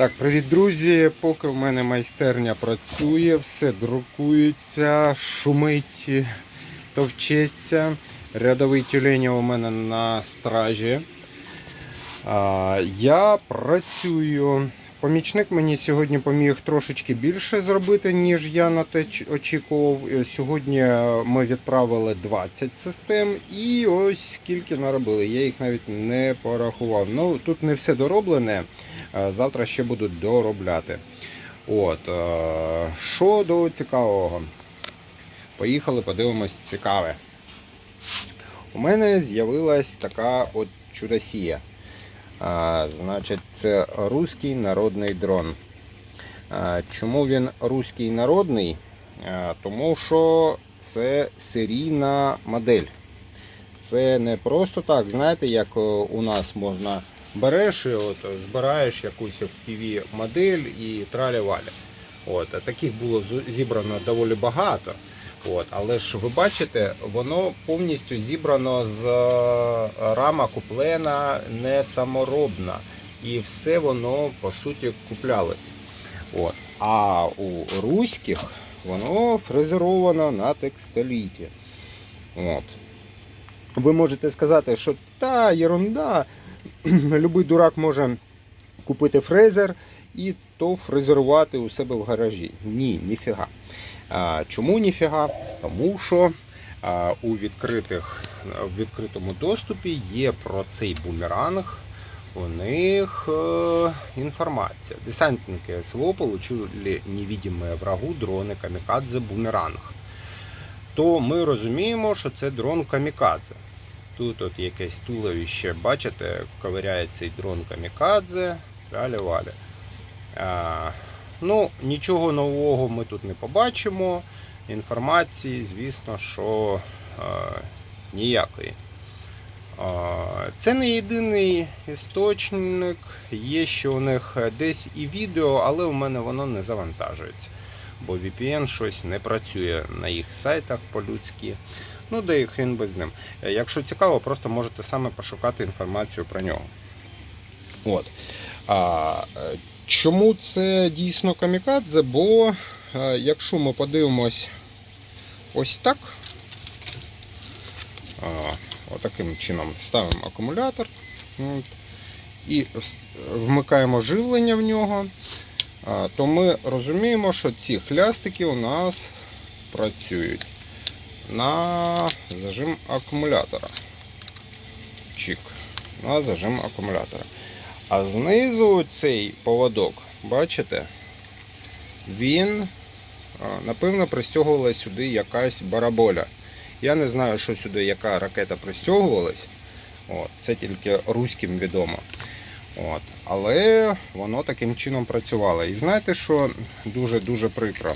Так, привіт, друзі. Поки в мене майстерня працює, все друкується, шумить, товчеться. Рядовий тюлень у мене на стражі. А, я працюю. Помічник мені сьогодні поміг трошечки більше зробити, ніж я на те очікував. Е, Сьогодні ми відправили 20 систем і ось скільки наробили. Я їх навіть не порахував. Ну тут не все дороблене. Е, Завтра ще будуть доробляти. От, е, що до цікавого. Поїхали, подивимось цікаве. У мене з'явилась така от чудосія. А, значить, це руський народний дрон. А, чому він руський народний? А, тому що це серійна модель. Це не просто так, знаєте, як е, у нас можна береш і от збираєш якусь FPV модель і тралі-валі. От, таких було зібрано доволі багато. От, але ж ви бачите, воно повністю зібрано з е, рама куплена не саморобна. І все воно по суті куплялось. От. А у руських воно фрезеровано на текстоліті. От. Ви можете сказати, що та ерунда, любий дурак може купити фрезер і то фрезерувати у себе в гаражі. Ні, ніфіга. Чому ніфіга? Тому що у відкритих, в відкритому доступі є про цей бумеранг. У них е, інформація. Десантники СВО получили невидимые врагу дрони Камікадзе Бумеранг. То ми розуміємо, що це дрон Камікадзе. Тут от якесь туловище, бачите, ковиряє цей дрон Камікадзе. А, ну, нічого нового ми тут не побачимо. Інформації, звісно, що е, ніякої. А, Це не єдиний істочник. Є ще у них десь і відео, але у мене воно не завантажується. Бо VPN щось не працює на їх сайтах по-людськи. Ну, да і хрін би з ним. Е, Якщо цікаво, просто можете саме пошукати інформацію про нього. От. А, е, чому це дійсно камікадзе? Бо е, якщо ми подивимось ось так, а, отаким чином ставимо акумулятор і вмикаємо живлення в нього, то ми розуміємо, що ці хлястики у нас працюють на зажим акумулятора. Чик. На зажим акумулятора. А знизу цей поводок, бачите, він, напевно, пристягувалась сюди якась бараболя. Я не знаю, що сюди яка ракета пристягувалась. Це тільки руським відомо. От. Але воно таким чином працювало. І знаєте, що дуже-дуже прикро.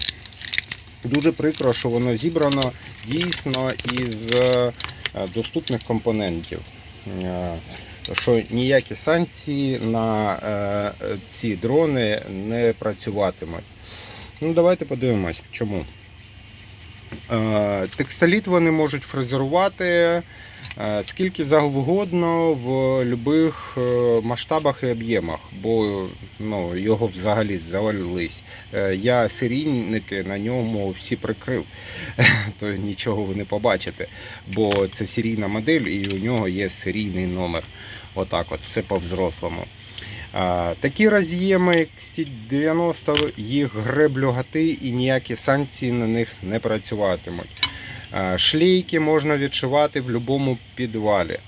Дуже прикро, що воно зібрано дійсно із е, доступних компонентів. Е, Що ніякі санкції на е, ці дрони не працюватимуть. Ну, давайте подивимось, чому. Текстоліт вони можуть фрезерувати скільки завгодно в будь-яких масштабах і об'ємах, бо ну, його взагалі завалились. Е, Я серійники на ньому всі прикрив, то нічого ви не побачите, бо це серійна модель і у нього є серійний номер. Отак от, все по-взрослому. Такі роз'єми, як Стіль 90, їх греблю гати і ніякі санкції на них не працюватимуть. Шлейки можна відшивати в будь-якому підвалі.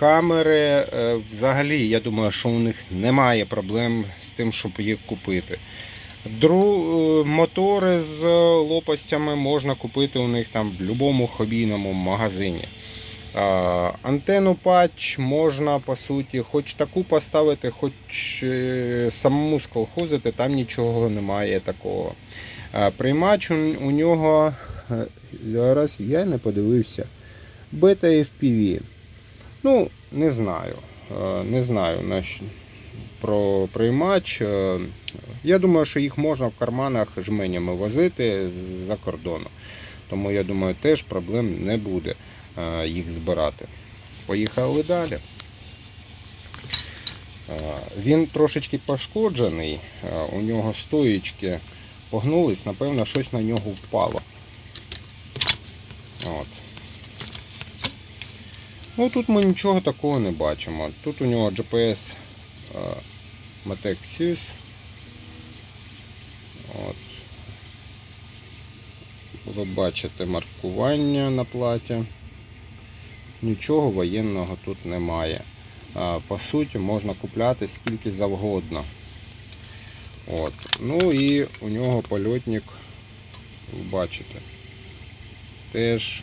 Камери, е, взагалі, я думаю, що у них немає проблем з тим, щоб їх купити. Дру... е, Мотори з лопастями можна купити у них там в будь-якому хобійному магазині. Антенну патч можна по суті, хоч таку поставити, хоч е, самому сколхозити, там нічого немає такого. Приймач у, нього зараз я не подивився. Бета FPV. Ну, не знаю. Е, Не знаю на про приймач. Е, Я думаю, що їх можна в карманах жменями возити з-за кордону. Тому я думаю, теж проблем не буде е, їх збирати. Поїхали далі. Е, Він трошечки пошкоджений, е, у нього стоїчки погнулись, напевно, щось на нього впало. От. Ну тут ми нічого такого не бачимо. Тут у нього GPS е, Matec Sys. От. Ви бачите маркування на платі. Нічого воєнного тут немає. По суті, можна купляти скільки завгодно. От. Ну і у нього польотник, ви бачите, теж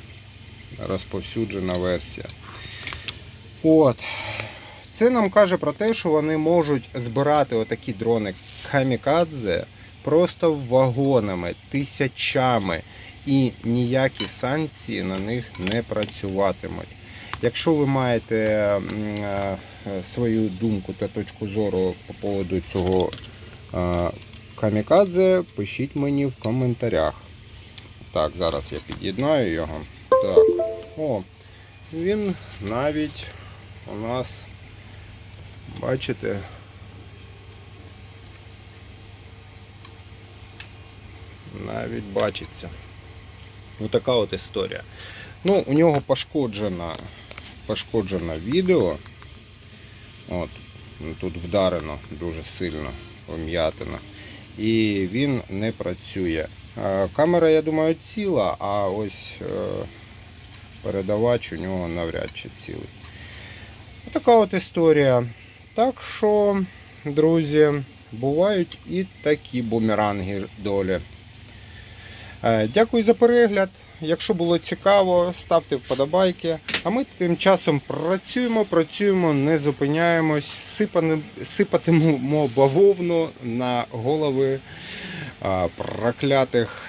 розповсюджена версія. От. Це нам каже про те, що вони можуть збирати отакі дрони камікадзе просто вагонами, тисячами, і ніякі санкції на них не працюватимуть. Якщо ви маєте е, свою думку та точку зору по поводу цього е, камікадзе, пишіть мені в коментарях. Так, зараз я під'єднаю його. Так. О, він навіть у нас, бачите, навіть бачиться. Ось така от історія. Ну, у нього пошкоджена, пошкоджено відео. От, тут вдарено дуже сильно, вм'ятина. І він не працює. Е, Камера, я думаю, ціла, а ось е, передавач у нього навряд чи цілий. Така от історія. Так що, друзі, бувають і такі бумеранги долі. Е, Дякую за перегляд. Якщо було цікаво, ставте вподобайки. А ми тим часом працюємо, працюємо, не зупиняємось, сипатимемо бавовну на голови проклятих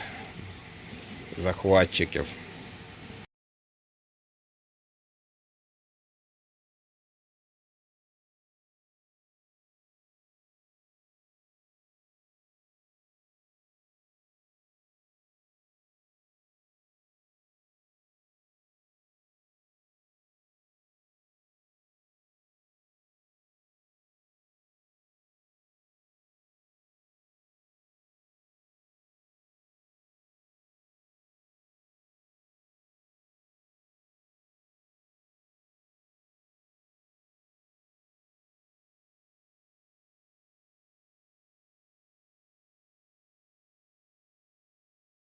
захватчиків.